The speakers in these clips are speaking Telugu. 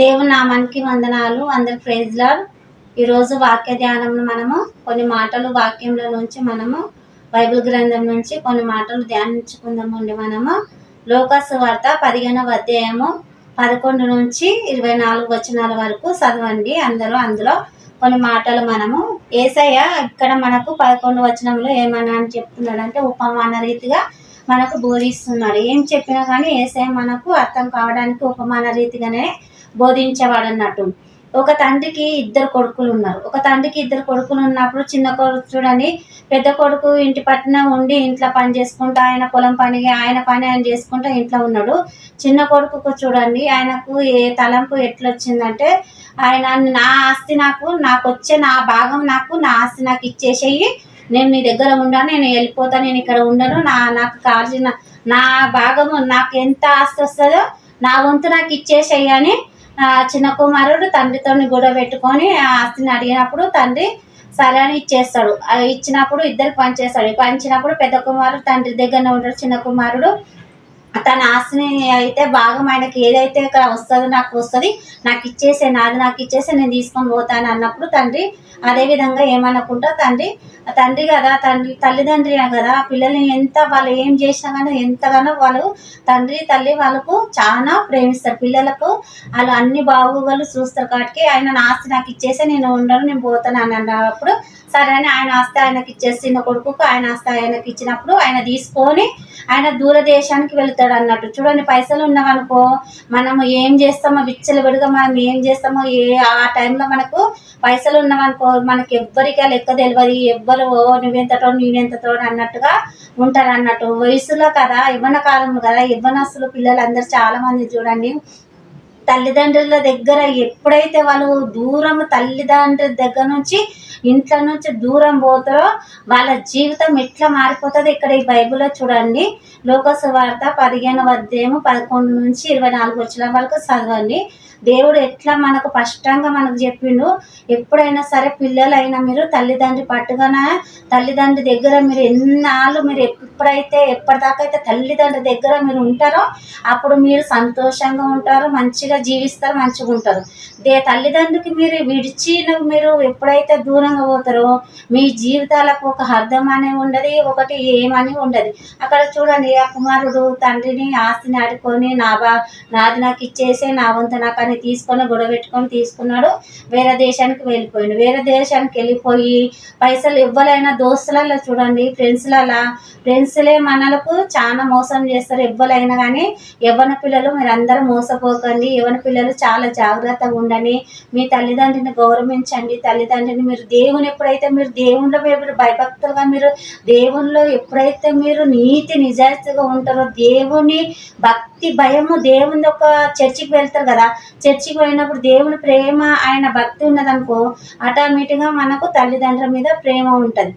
దేవుని నామానికి వందనాలు. అందరి ప్రైజ్లా ఈరోజు వాక్య ధ్యానంలో మనము కొన్ని మాటలు వాక్యంలో నుంచి మనము బైబిల్ గ్రంథం నుంచి కొన్ని మాటలు ధ్యానించుకుందామండి మనము. లోకస్ వార్త పదిహేనవ అధ్యాయము పదకొండు నుంచి ఇరవై నాలుగు వచనాల వరకు చదవండి. అందరూ అందులో కొన్ని మాటలు మనము. ఏసయ్య ఇక్కడ మనకు పదకొండు వచనంలో ఏమన్నా అని చెప్తున్నాడంటే ఉపమాన రీతిగా మనకు బోధిస్తున్నాడు. ఏం చెప్పినా కానీ ఏసయ్య మనకు అర్థం కావడానికి ఉపమాన రీతిగానే బోధించేవాడు అన్నట్టు ఒక తండ్రికి ఇద్దరు కొడుకులు ఉన్నారు. ఒక తండ్రికి ఇద్దరు కొడుకులు ఉన్నప్పుడు చిన్న కొడుకు పెద్ద కొడుకు ఇంటి పట్టున ఉండి ఇంట్లో పని చేసుకుంటూ ఆయన పొలం పని ఆయన పని ఆయన చేసుకుంటూ ఇంట్లో ఉన్నాడు. చిన్న కొడుకుకు చూడండి ఆయనకు ఏ తలంపు ఎట్లా వచ్చిందంటే ఆయన నా ఆస్తి నాకు నాకు వచ్చే నా భాగం నాకు నా ఆస్తి నాకు ఇచ్చేసేయి. నేను నీ దగ్గర ఉండను నేను వెళ్ళిపోతా నేను ఇక్కడ ఉండను. నా నాకు కావాల్సిన నా భాగము నాకు ఎంత ఆస్తి వస్తుందో నా వంతు నాకు ఇచ్చేసేయి అని చిన్న కుమారుడు తండ్రితో గొడవ పెట్టుకొని ఆస్తిని అడిగినప్పుడు తండ్రి సరే అని ఇచ్చేస్తాడు. ఇచ్చినప్పుడు ఇద్దరు పంచేస్తాడు పంచినప్పుడు పెద్ద కుమారుడు తండ్రి దగ్గరనే ఉంటాడు. చిన్న కుమారుడు తన ఆస్తిని అయితే భాగం ఆయనకి ఏదైతే ఇక్కడ వస్తుందో నాకు వస్తుంది నాకు ఇచ్చేసే నాది నాకు ఇచ్చేసే నేను తీసుకొని పోతాను అన్నప్పుడు తండ్రి అదే విధంగా ఏమనుకుంటా తండ్రి తండ్రి కదా తండ్రి తల్లిదండ్రి కదా పిల్లల్ని ఎంత వాళ్ళు ఏం చేసినా కానీ ఎంతగానో వాళ్ళు తండ్రి తల్లి వాళ్ళకు చాలా ప్రేమిస్తారు. పిల్లలకు వాళ్ళు అన్ని బాగోగులు చూస్తారు. కాబట్టి ఆయన నా ఆస్తి నాకు ఇచ్చేసే నేను ఉండను నేను పోతాను అని అన్నప్పుడు సరే అని ఆయన ఆస్తి ఆయనకి ఇచ్చేసి చిన్న కొడుకుకు ఆయన ఆస్తి ఆయనకి ఇచ్చినప్పుడు ఆయన తీసుకొని ఆయన దూరదేశానికి వెళ్తాడు అన్నట్టు. చూడండి పైసలు ఉన్నామనుకో మనము ఏం చేస్తామో విచ్చలవిడిగా మనం ఏం చేస్తామో ఏ ఆ టైంలో మనకు పైసలు ఉన్నామనుకో మనకి ఎవ్వరికీ లెక్క తెలియదు ఎవ్వరు ఓ నువ్వెంతటో నేనెంతటో అన్నట్టుగా ఉంటారు అన్నట్టు. వయసులో కదా ఇవ్వన కాలంలో కదా ఇవ్వనస్తులు పిల్లలు అందరు చాలా మంది చూడండి తల్లిదండ్రుల దగ్గర ఎప్పుడైతే వాళ్ళు దూరం తల్లిదండ్రుల దగ్గర నుంచి ఇంట్లో నుంచి దూరం పోతారో వాళ్ళ జీవితం ఎట్లా మారిపోతుంది ఇక్కడ ఈ బైబిల్లో చూడండి. లోకసు వార్త పదిహేను అధ్యాయము పదకొండు నుంచి ఇరవై నాలుగు వచ్చిన వరకు చదవండి. దేవుడు ఎట్లా మనకు స్పష్టంగా మనకు చెప్పిండు. ఎప్పుడైనా సరే పిల్లలైనా మీరు తల్లిదండ్రి పట్టుగాన తల్లిదండ్రి దగ్గర మీరు ఎన్నాళ్ళు మీరు ఎప్పుడైతే ఎప్పటిదాకా అయితే తల్లిదండ్రి దగ్గర మీరు ఉంటారో అప్పుడు మీరు సంతోషంగా ఉంటారు మంచిగా జీవిస్తారు మంచిగా ఉంటారు. దే తల్లిదండ్రికి మీరు విడిచి మీరు ఎప్పుడైతే దూరం దూరంగా పోతారో మీ జీవితాలకు ఒక అర్థం అని ఉండదు ఒకటి ఏమని ఉండదు. అక్కడ చూడండి ఆ కుమారుడు తండ్రిని ఆస్తిని ఆడుకొని నా బా నాది నాకు ఇచ్చేసే నా వంతు నాకు అని తీసుకొని గొడవ పెట్టుకొని తీసుకున్నాడు. వేరే దేశానికి వెళ్ళిపోయాడు. వేరే దేశానికి వెళ్ళిపోయి పైసలు ఎవ్వరైనా దోస్తులలో చూడండి ఫ్రెండ్స్లలో. ఫ్రెండ్స్లే మనలకు చాలా మోసం చేస్తారు ఎవ్వలైనా కానీ యవ్వన పిల్లలు మీరు అందరూ మోసపోకండి. యవ్వన పిల్లలు చాలా జాగ్రత్తగా ఉండండి. మీ తల్లిదండ్రిని గౌరవించండి. తల్లిదండ్రిని మీరు దేవుని ఎప్పుడైతే మీరు దేవునిలో మీరు భయభక్తులుగా మీరు దేవునిలో ఎప్పుడైతే మీరు నీతి నిజాయితీగా ఉంటారో దేవుని భక్తి భయము దేవుని ఒక చర్చికి వెళ్తారు కదా. చర్చికి పోయినప్పుడు దేవుని ప్రేమ ఆయన భక్తి ఉన్నదనుకో ఆటోమేటిక్గా మనకు తల్లిదండ్రుల మీద ప్రేమ ఉంటుంది.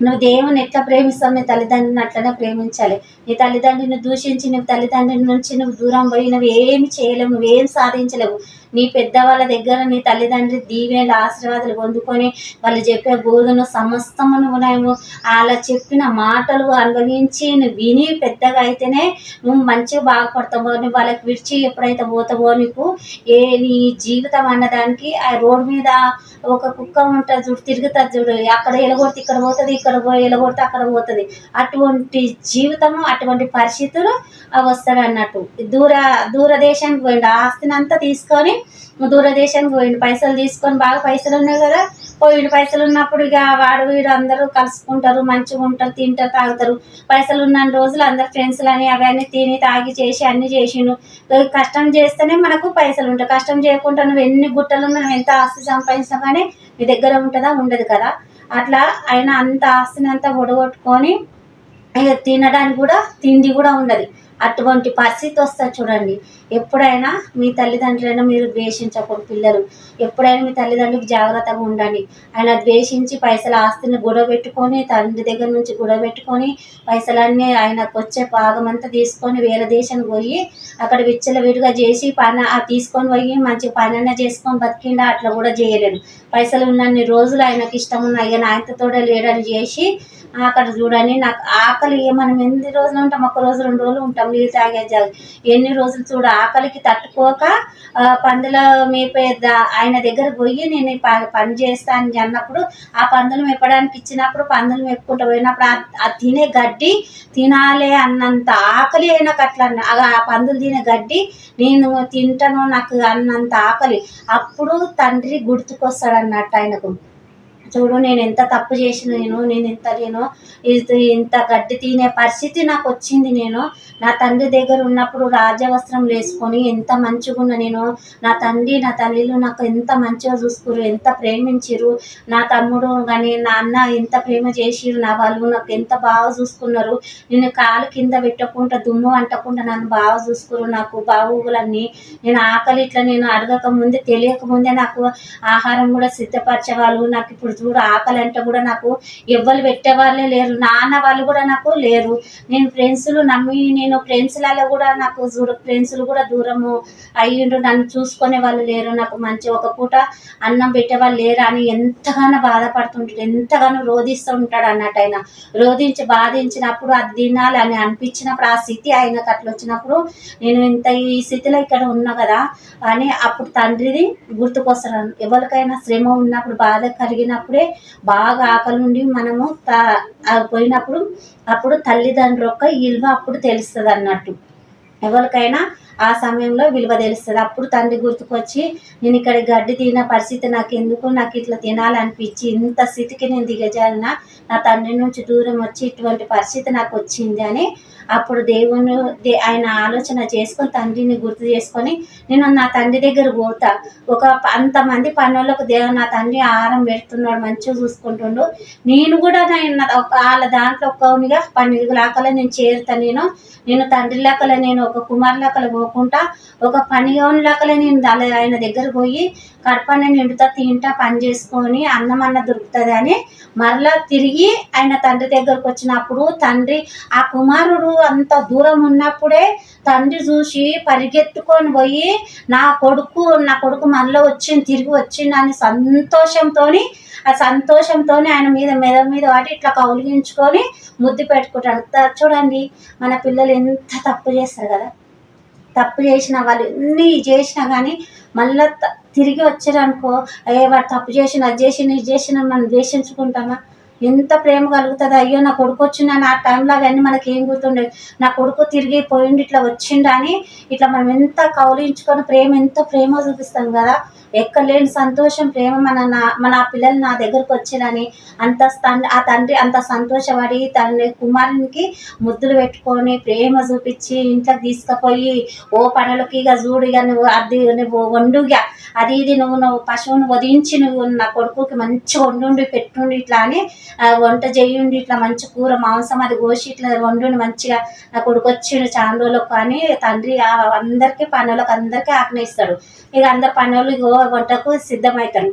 నువ్వు దేవుని ఎట్లా ప్రేమిస్తావు? నీ తల్లిదండ్రుని అట్లనే ప్రేమించాలి. నీ తల్లిదండ్రిని దూషించి నువ్వు తల్లిదండ్రుల నుంచి నువ్వు దూరం పోయి నువ్వు ఏమి చేయలేవు నువ్వేం సాధించలేవు. నీ పెద్దవాళ్ళ దగ్గర నీ తల్లిదండ్రి దీవెనలు ఆశీర్వాదాలు పొందుకొని వాళ్ళు చెప్పే బోధన సమస్తము నువ్వు నేను అలా చెప్పిన మాటలు అనుభవించి నువ్వు విని పెద్దగా అయితేనే నువ్వు మంచిగా బాగుపడతావో నువ్వు వాళ్ళకి విడిచి ఎప్పుడైతే పోతావో నీకు ఏ నీ జీవితం అన్నదానికి ఆ రోడ్డు మీద ఒక కుక్క ఉంటుంది చూడు తిరుగుతుంది చూడు అక్కడ ఎలగొడితే ఇక్కడ పోతుంది ఇక్కడ పోయి ఎలగొడితే అక్కడ పోతుంది. అటువంటి జీవితము అటువంటి పరిస్థితులు వస్తాడు అన్నట్టు. దూర దూరదేశానికి పోయిండు ఆస్తిని అంతా తీసుకొని దూరదేశానికి పోయిండు. పైసలు తీసుకొని బాగా పైసలు ఉన్నాయి కదా. పోయిండు పైసలు ఉన్నప్పుడు ఇక వాడు వీడు అందరూ కలుసుకుంటారు మంచిగా ఉంటారు తింటారు తాగుతారు. పైసలు ఉన్న రోజులు అందరు ఫ్రెండ్స్లు అని అవన్నీ తిని తాగి చేసి అన్ని చేసిండు. కష్టం చేస్తేనే మనకు పైసలు ఉంటాయి. కష్టం చేయకుండా నువ్వు ఎన్ని గుట్టలు ఉన్నా నువ్వు ఎంత ఆస్తి సంపాదించినా కానీ నీ దగ్గర ఉంటుందా? ఉండదు కదా. అట్లా ఆయన అంత ఆస్తిని అంతా ఒడగొట్టుకొని ఇక తినడానికి కూడా తిండి కూడా ఉండదు. అటువంటి పరిస్థితి వస్తుంది చూడండి. ఎప్పుడైనా మీ తల్లిదండ్రులైనా మీరు ద్వేషించకూడదు పిల్లలు. ఎప్పుడైనా మీ తల్లిదండ్రులకు జాగ్రత్తగా ఉండండి. ఆయన ద్వేషించి పైసలు ఆస్తిని గొడవ పెట్టుకొని తండ్రి దగ్గర నుంచి గొడవ పెట్టుకొని పైసలన్నీ ఆయనకు వచ్చే భాగమంతా తీసుకొని వేరే దేశానికి పోయి అక్కడ విచ్చలవిడిగా చేసి పని ఆ తీసుకొని పోయి మంచి పని చేసుకొని బతికిండా అట్లా కూడా చేయలేడు. పైసలు ఉన్నన్ని రోజులు ఆయనకి ఇష్టం ఉన్న ఆయన ఆయనతోడే లేడని చేసి అక్కడ చూడండి నాకు ఆకలి మనం ఎన్ని రోజులు ఉంటాం ఒక రోజు రెండు రోజులు ఉంటాం నీళ్ళు తాగే జాగ ఎన్ని రోజులు చూడు ఆకలికి తట్టుకోక పందుల మేపే ఆయన దగ్గర పోయి నేను ప- పని చేస్తా అని అన్నప్పుడు ఆ పందులు మేపడానికి ఇచ్చినప్పుడు పందులు మేపుకుంటూ పోయినప్పుడు ఆ- తినే గడ్డి తినాలి అన్నంత ఆకలి అయినాక అట్లా అన్న- ఆ పందులు తినే గడ్డి నేను తింటాను నాకు అన్నంత ఆకలి. అప్పుడు తండ్రి గుర్తుకొస్తాడు అన్నట్టు ఆయనకు. చూడు నేను ఎంత తప్పు చేసిన నేను నేను ఎంత నేను ఇది ఇంత గడ్డి తినే పరిస్థితి నాకు వచ్చింది నేను. నా తండ్రి దగ్గర ఉన్నప్పుడు రాజవస్త్రం వేసుకొని ఎంత మంచిగా ఉన్న నేను. నా తండ్రి నా తల్లిలు నాకు ఎంత మంచిగా చూసుకురు ఎంత ప్రేమించిరు నా తమ్ముడు కానీ నా అన్న ఎంత ప్రేమ చేసిరు నా వాళ్ళు నాకు ఎంత బాగా చూసుకున్నారు. నేను కాలు కింద పెట్టకుండా దుమ్ము అంటకుండా నన్ను బాగా చూసుకురు నాకు బాగోగులన్నీ నేను ఆకలి ఇట్లా నేను అడగక ముందే తెలియక ముందే నాకు ఆహారం కూడా సిద్ధపరచేవాళ్ళు. నాకు ఇప్పుడు చూడు ఆకలి అంటే కూడా నాకు ఎవ్వరు పెట్టేవాళ్ళే లేరు నాన్న వాళ్ళు కూడా నాకు లేరు. నేను ఫ్రెండ్స్లు నమ్మి నేను ఫ్రెండ్స్లలో కూడా నాకు చూడు ఫ్రెండ్స్లు కూడా దూరము అయ్యిండ్రు నన్ను చూసుకునే వాళ్ళు లేరు. నాకు మంచి ఒక పూట అన్నం పెట్టేవాళ్ళు లేరు అని ఎంతగానో బాధపడుతుంటాడు ఎంతగానో రోధిస్తూ ఉంటాడు అన్నట్టు ఆయన రోధించి బాధించినప్పుడు అది తినాలి అని అనిపించినప్పుడు ఆ స్థితి ఆయనకు అట్లా వచ్చినప్పుడు నేను ఇంత ఈ స్థితిలో ఇక్కడ ఉన్నా కదా అని అప్పుడు తండ్రిది గుర్తుకొస్తాడు. ఎవరికైనా శ్రమ ఉన్నప్పుడు బాధ కలిగినప్పుడు బాగా ఆకలి ఉండి మనము పోయినప్పుడు అప్పుడు తల్లిదండ్రుల యొక్క విలువ అప్పుడు తెలుస్తుంది అన్నట్టు ఎవరికైనా ఆ సమయంలో విలువ తెలుస్తుంది. అప్పుడు తండ్రి గుర్తుకొచ్చి నేను ఇక్కడ గడ్డి తిన పరిస్థితి నాకు ఎందుకు నాకు ఇట్లా తినాలనిపించి ఇంత స్థితికి నేను దిగజారిన నా తండ్రి నుంచి దూరం వచ్చి ఇటువంటి పరిస్థితి నాకు వచ్చింది అని అప్పుడు దేవుని దే ఆయన ఆలోచన చేసుకొని తండ్రిని గుర్తు చేసుకొని నేను నా తండ్రి దగ్గర పోతా. ఒక అంతమంది పనులకు దేవుడు నా తండ్రి ఆహారం పెడుతున్నాడు మంచిగా చూసుకుంటుండు. నేను కూడా నేను నా- ఒక వాళ్ళ దాంట్లో ఒక్కనిగా పన్నెండు లాకలే నేను చేరుతా. నేను నేను తండ్రి లెక్కలే నేను ఒక కుమార్ లెక్కలు పోకుండా ఒక పని లెక్కలే నేను దాని ఆయన దగ్గర పోయి కడపని నిండుతా తింటా పని చేసుకొని అన్నం అన్న దొరుకుతుంది అని మరలా తిరిగి ఆయన తండ్రి దగ్గరకు వచ్చినప్పుడు తండ్రి ఆ కుమారుడు అంత దూరం ఉన్నప్పుడే తండ్రి చూసి పరిగెత్తుకొని పోయి నా కొడుకు నా కొడుకు మళ్ళీ వచ్చింది తిరిగి వచ్చింది అని సంతోషంతోని ఆ సంతోషంతో ఆయన మీద మెద మీద వాటి ఇట్లా కౌలిగించుకొని ముద్దు పెట్టుకుంటాడు. చూడండి మన పిల్లలు ఎంత తప్పు చేస్తారు కదా. తప్పు చేసిన వాళ్ళు ఎన్ని చేసినా కానీ మళ్ళీ తిరిగి వచ్చారనుకో అయ్యే వాడు తప్పు చేసిన అది చేసిన ఇది చేసిన మనం ద్వేషించుకుంటామా? ఎంత ప్రేమ కలుగుతుంది? అయ్యో నా కొడుకు వచ్చిండు అని ఆ టైంలో అవన్నీ మనకి ఏం గుర్తుండేది నా కొడుకు తిరిగి పోయిండు ఇట్లా వచ్చిండు అని ఇట్లా మనం ఎంత కౌలించుకొని ప్రేమ ఎంత ప్రేమ చూపిస్తాం కదా? ఎక్కలేని సంతోషం ప్రేమ మన నా మన ఆ పిల్లలు నా దగ్గరకు వచ్చిరని అంత ఆ తండ్రి అంత సంతోషపడి తన కుమారునికి ముద్దులు పెట్టుకొని ప్రేమ చూపించి ఇంట్లోకి తీసుకుపోయి ఓ పనులకి ఇక చూడు ఇక నువ్వు అది నువ్వు వండుగా అది ఇది నువ్వు నువ్వు పశువుని వధించి నువ్వు నా కొడుకుకి మంచిగా వండుండి పెట్టుండి ఇట్లా అని వంట చేయండి ఇట్లా మంచి కూర మాంసం అది కోసి ఇట్లా వండుండి మంచిగా నా కొడుకు వచ్చిండు చాలా అని కానీ తండ్రి అందరికీ పనులకు అందరికీ ఆజ్ఞయిస్తాడు ఇక అందరు పనులు ఇగో వంటకు సిద్ధమవుతారు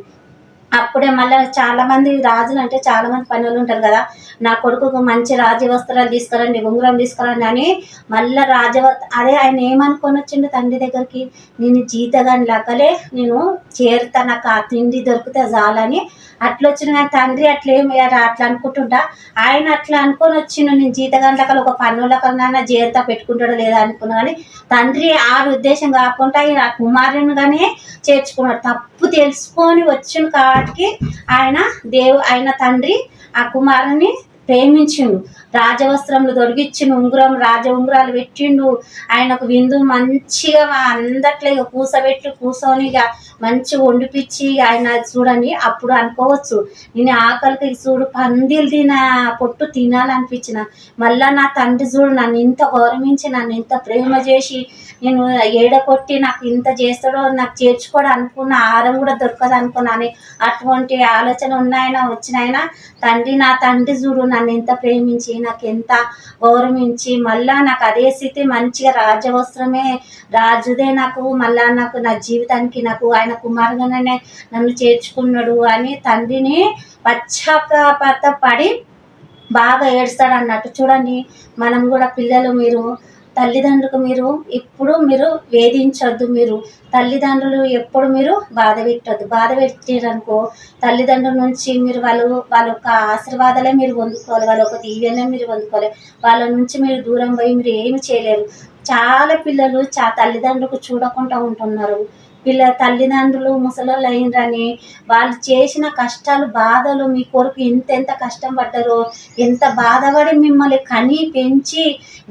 అప్పుడే మళ్ళీ చాలా మంది రాజులు అంటే చాలా మంది పనులు ఉంటారు కదా. నా కొడుకుకు మంచి రాజ్య వస్త్రాలు తీసుకురండి ఉంగరం తీసుకురండి అని మళ్ళీ రాజవ అదే ఆయన ఏమనుకొని వచ్చిండు తండ్రి దగ్గరికి నేను జీతగాని లెక్కలే నేను చేరుతా నాకు ఆ తిండి దొరికితే చాలని అట్లా వచ్చిన కానీ తండ్రి అట్లా ఏమి అట్లా అనుకుంటుంటా ఆయన అట్లా అనుకొని వచ్చిండు నేను జీతగాని లెక్కలు ఒక పన్ను లెక్కలన్నా చేరుతా పెట్టుకుంటాడో లేదా అనుకున్నా కానీ తండ్రి ఆ ఉద్దేశం కాకుండా ఆయన కుమారునిగానే చేర్చుకున్నాడు. తప్పు తెలుసుకొని వచ్చిన కాటికి ఆయన దేవు ఆయన తండ్రి ఆ కుమారుని ప్రేమించిండు రాజవస్త్రములు దొరికిచ్చిండు ఉంగరం రాజ ఉంగరాలు పెట్టిండు. ఆయనకు విందు మంచిగా అందట్లో ఇక కూసబెట్టి కూర్చొని ఇక మంచిగా వండిపిచ్చి ఆయన చూడండి అప్పుడు అనుకోవచ్చు. నేను ఆకలికి చూడు పందిలు తిన పొట్టు తినాలనిపించిన. మళ్ళా నా తండ్రి చూడు నన్ను ఇంత గౌరవించి నన్ను ఇంత ప్రేమ చేసి నేను ఏడకొట్టి నాకు ఇంత చేస్తాడో నాకు చేర్చుకోవడం అనుకున్న ఆహారం కూడా దొరకదు అనుకున్నాను అటువంటి ఆలోచన ఉన్నాయన వచ్చినాయన తండ్రి నా తండ్రి చూడు నన్ను ఎంత ప్రేమించి నాకు ఎంత గౌరవించి మళ్ళా నాకు అదే స్థితి మంచిగా రాజవస్త్రమే రాజుదే నాకు మళ్ళా నాకు నా జీవితానికి నాకు ఆయన కుమారుగానే నన్ను చేర్చుకున్నాడు అని తండ్రిని పశ్చాత్తాప పడి బాగా ఏడుస్తాడు అన్నట్టు చూడండి. మనం కూడా పిల్లలు మీరు. తల్లిదండ్రులకు మీరు ఇప్పుడు మీరు వేధించొద్దు మీరు. తల్లిదండ్రులు ఎప్పుడు మీరు బాధ పెట్టద్దు. బాధ పెట్టారనుకో తల్లిదండ్రుల నుంచి మీరు వాళ్ళు వాళ్ళ యొక్క ఆశీర్వాదాలే మీరు పొందుకోవాలి. వాళ్ళ యొక్క దీవెనే మీరు పొందుకోవాలి. వాళ్ళ నుంచి మీరు దూరం పోయి మీరు ఏమి చేయలేరు. చాలా పిల్లలు చా తల్లిదండ్రులకు చూడకుండా ఉంటున్నారు. పిల్ల తల్లిదండ్రులు ముసలోళ్ళు అయిండ్రని వాళ్ళు చేసిన కష్టాలు బాధలు మీ కొరకు ఎంతెంత కష్టం పడ్డారో ఎంత బాధపడి మిమ్మల్ని కని పెంచి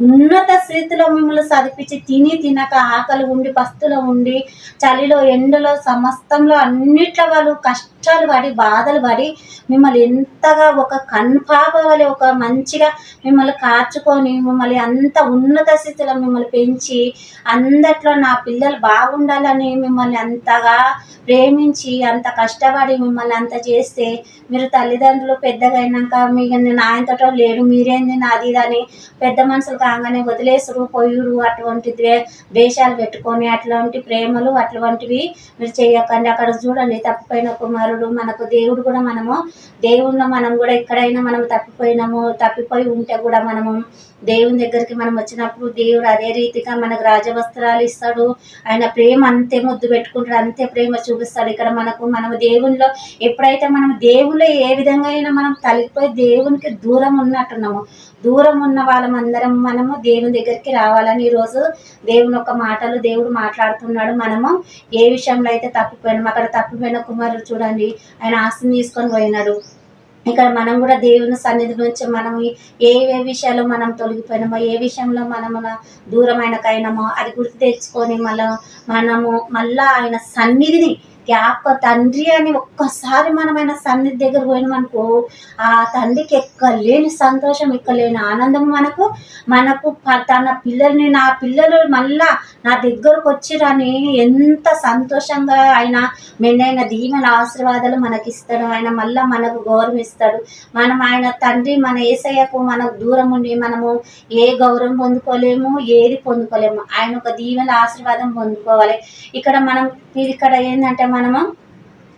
ఉన్నత స్థితిలో మిమ్మల్ని చదివించి తిని తినక ఆకలి ఉండి పస్తులో ఉండి చలిలో ఎండలో సమస్తంలో అన్నిట్లో వాళ్ళు కష్ట కష్టాలు పడి బాధలు పడి మిమ్మల్ని ఎంతగా ఒక కన్పాప వలె ఒక మంచిగా మిమ్మల్ని కాచుకొని మిమ్మల్ని అంత ఉన్నత స్థితిలో మిమ్మల్ని పెంచి అందట్లో నా పిల్లలు బాగుండాలని మిమ్మల్ని అంతగా ప్రేమించి అంత కష్టపడి మిమ్మల్ని అంత చేస్తే మీరు తల్లిదండ్రులు పెద్దగా అయినాక మీ నేను ఆయనతో లేడు మీరేంది నాది అని పెద్ద మనుషులు కాగానే వదిలేసుడు పొయ్యుడు అటువంటి ద్వేషాలు పెట్టుకొని అట్లాంటి ప్రేమలు అటువంటివి మీరు చేయకండి. అక్కడ చూడండి తప్పిపోయిన కుమారుడు మనకు దేవుడు కూడా మనము దేవుణ్ణి మనం కూడా ఎక్కడైనా మనం తప్పిపోయినాము తప్పిపోయి ఉంటే కూడా మనము దేవుని దగ్గరికి మనం వచ్చినప్పుడు దేవుడు అదే రీతిగా మనకు రాజవస్త్రాలు ఇస్తాడు. ఆయన ప్రేమ అంతే ముద్దు పెట్టుకుంటాడు అంతే ప్రేమ చూపిస్తాడు. ఇక్కడ మనకు మనం దేవునిలో ఎప్పుడైతే మనం దేవుళ్ళు ఏ విధంగా అయినా మనం తలిగిపోయి దేవునికి దూరం ఉన్నట్టున్నాము. దూరం ఉన్న వాళ్ళమందరం మనము దేవుని దగ్గరికి రావాలని ఈరోజు దేవుని యొక్క మాటలు దేవుడు మాట్లాడుతున్నాడు. మనము ఏ విషయంలో అయితే తప్పిపోయినాము అక్కడ తప్పిపోయిన కుమారుడు చూడండి. ఆయన ఆస్తిని తీసుకొని పోయినాడు ఇక్కడ మనం కూడా దేవుని సన్నిధి నుంచి మనం ఏ ఏ విషయాలు మనం తొలగిపోయినామో ఏ విషయంలో మనము దూరమైనకైనామో అది గుర్తు తెచ్చుకొని మళ్ళా మనము మళ్ళా ఆయన సన్నిధిని జ్ఞాపక తండ్రి అని ఒక్కసారి మనమైన సన్నిధి దగ్గర పోయినామనుకో ఆ తండ్రికి ఎక్కలేని సంతోషం ఎక్కలేని ఆనందం మనకు మనకు తన పిల్లల్ని నా పిల్లలు మళ్ళా నా దగ్గరకు వచ్చిరని ఎంత సంతోషంగా ఆయన మెండైన దీవెన ఆశీర్వాదాలు మనకి ఇస్తాడు ఆయన మళ్ళా మనకు గౌరవం ఇస్తాడు మనం ఆయన తండ్రి మన ఏసయ్యకు మనకు దూరం ఉండి మనము ఏ గౌరవం పొందుకోలేము ఏది పొందుకోలేము. ఆయన ఒక దీవెన ఆశీర్వాదం పొందుకోవాలి. ఇక్కడ మనం ఇక్కడ ఏంటంటే మనము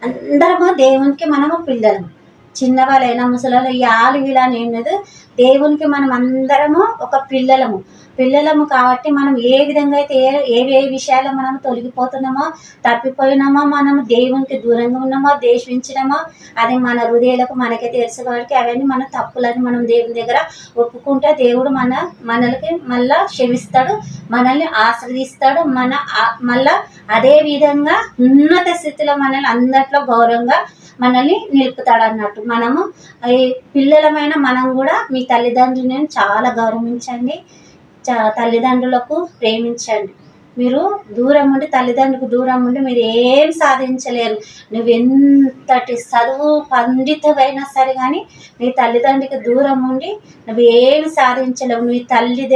అందరము దేవునికి మనము పిల్లలము. చిన్నవాళ్ళైనా ముసలాళ్ళు ఈ ఆలు అని ఏం లేదు. దేవునికి మనం అందరము ఒక పిల్లలము. పిల్లలము కాబట్టి మనం ఏ విధంగా అయితే ఏ ఏ ఏ మనం తొలగిపోతున్నామో తప్పిపోయినామో మనం దేవునికి దూరంగా ఉన్నామో ద్వేషించినామో అది మన హృదయాలకు మనకే తెలుసు కాబట్టి అవన్నీ మన తప్పులని మనం దేవుని దగ్గర ఒప్పుకుంటే దేవుడు మన మనలకి మళ్ళా క్షమిస్తాడు మనల్ని ఆశ్రదిస్తాడు మన ఆ- మళ్ళా అదే విధంగా ఉన్నత స్థితిలో మనల్ని అందట్లో గౌరవంగా మనల్ని నిలుపుతాడు అన్నట్టు మనము ఈ పిల్లలమైన మనం కూడా మీ తల్లిదండ్రులను చాలా గౌరవించండి. చ తల్లిదండ్రులకు ప్రేమించండి. మీరు దూరం ఉండి తల్లిదండ్రులకు దూరం ఉండి మీరు ఏం సాధించలేరు. నువ్వు ఎంతటి చదువు పండితమైనా సరే కానీ నీ తల్లిదండ్రికి దూరం ఉండి నువ్వు ఏమి సాధించలేవు. నీ తల్లి